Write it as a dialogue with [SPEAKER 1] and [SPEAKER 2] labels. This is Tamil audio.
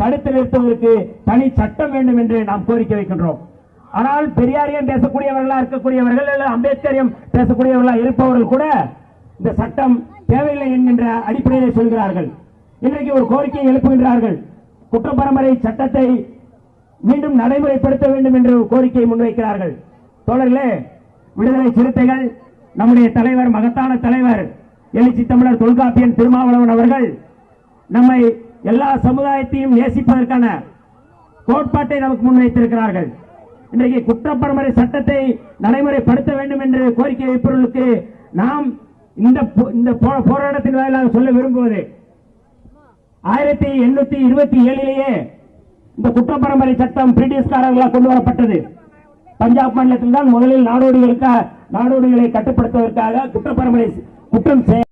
[SPEAKER 1] தடுத்து நிறுத்துவதற்கு தனி சட்டம் வேண்டும் என்று நாம் கோரிக்கை வைக்கின்றோம். ஆனால் பெரியாரியம் பேசக்கூடியவர்களா இருக்கக்கூடியவர்கள் அல்லது அம்பேத்கரியம் பேசக்கூடியவர்களா இருப்பவர்கள் கூட இந்த சட்டம் தேவையில்லை என்கின்ற அடிப்படையில் சொல்கிறார்கள். இன்றைக்கு ஒரு கோரிக்கையை எழுப்புகின்றார்கள். குற்றப்பரம்பரை சட்டத்தை மீண்டும் நடைமுறைப்படுத்த வேண்டும் என்று கோரிக்கையை முன்வைக்கிறார்கள். தோழர்களே விடுதலை சிறுத்தைகள் நம்முடைய தலைவர் மகத்தான தலைவர் எழுச்சி தமிழர் தொல்காப்பியன் திருமாவளவன் அவர்கள் நம்மை எல்லா சமுதாயத்தையும் நேசிப்பதற்கான கோட்பாட்டை நமக்கு முன்வைத்திருக்கிறார்கள். இன்றைக்கு குற்றப்பரம்பரை சட்டத்தை நடைமுறைப்படுத்த வேண்டும் என்று கோரிக்கை வைப்பவர்களுக்கு நாம் இந்த இந்த போராட்டத்தின் வாயிலாக சொல்ல விரும்புவது ஆயிரத்தி எண்ணூத்தி இருபத்தி ஏழிலேயே இந்த குற்றப்பரம்பரை சட்டம் பிரிட்டிஷ்காரர்களால் கொண்டு வரப்பட்டது. பஞ்சாப் மாநிலத்தில் தான் முதலில் நாடோடிகளுக்காக நாடோடிகளை கட்டுப்படுத்துவதற்காக குற்றப்பரம்பரை குற்றம் செய்ய